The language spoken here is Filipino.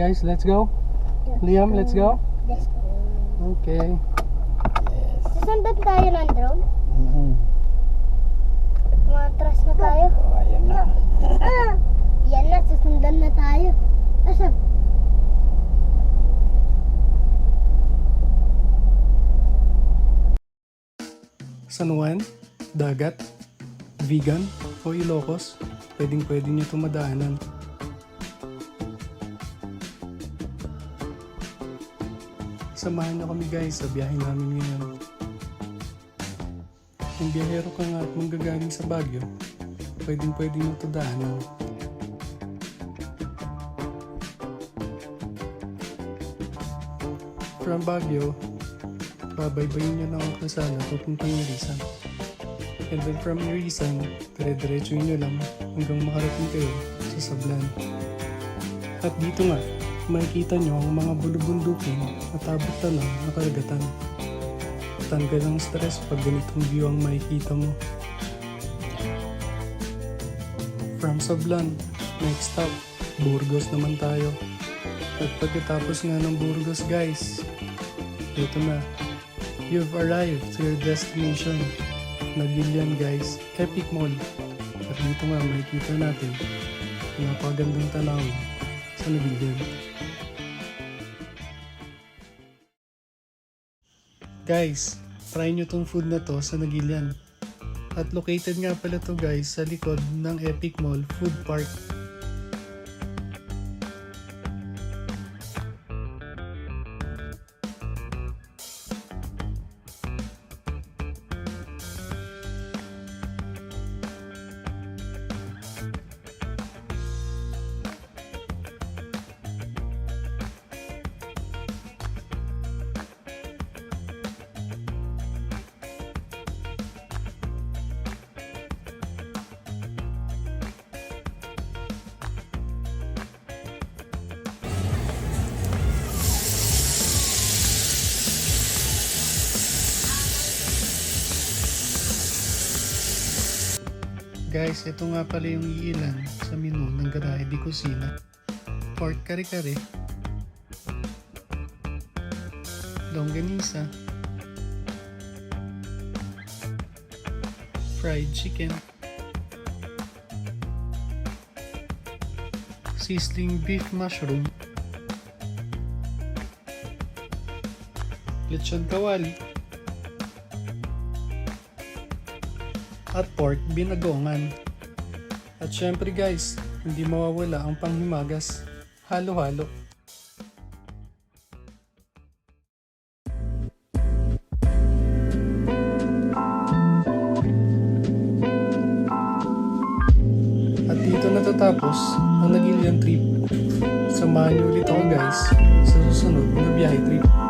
guys, let's go. Liam, let's go. Let's go. Okay. Susundan tayo ng drone. Mhm. Matras na tayo. Oh, ayan na. Ah! Yan na, susundan na tayo. Asan? San Juan, Dagat, Vegan, o Ilocos, pwedeng pwede nyo tumadaanan. Samahan nyo kami guys sa biyahe namin ngayon. Kung biyahero ka nga at manggagaling sa Baguio, pwedeng pwede nyo to daanan. From Baguio, babaybayin nyo lang ang kalsada papuntang Irisan. And then from Irisan, dire-diretsuin nyo lang hanggang makarating kayo sa Sablan. At dito nga, makikita nyo ang mga bulubundukin at abot na lang na karagatan. Tanggal ang stress pag ganitong view ang makikita mo. From Sablan, next stop, Burgos naman tayo. At pagkatapos nga ng Burgos guys, ito na, You've arrived to your destination. Nagilian guys, Epic Mall. At dito nga makikita natin ang napagandang tanawin sa Nagilian. Guys, try nyo tong food na to sa Nagilian. At located nga pala to guys sa likod ng Epic Mall Food Park. Guys, ito nga pala yung iilan sa menu ng Garahe di Kusina. Pork kare-kare. Longganisa. Fried chicken. Sizzling beef mushroom. Lechon kawali. At pork binagongan. At syempre guys, hindi mawawala ang panghimagas. Halo-halo. At dito natatapos ang Nagilian trip. Samahan niyo ulit ako guys sa susunod na biyahe trip.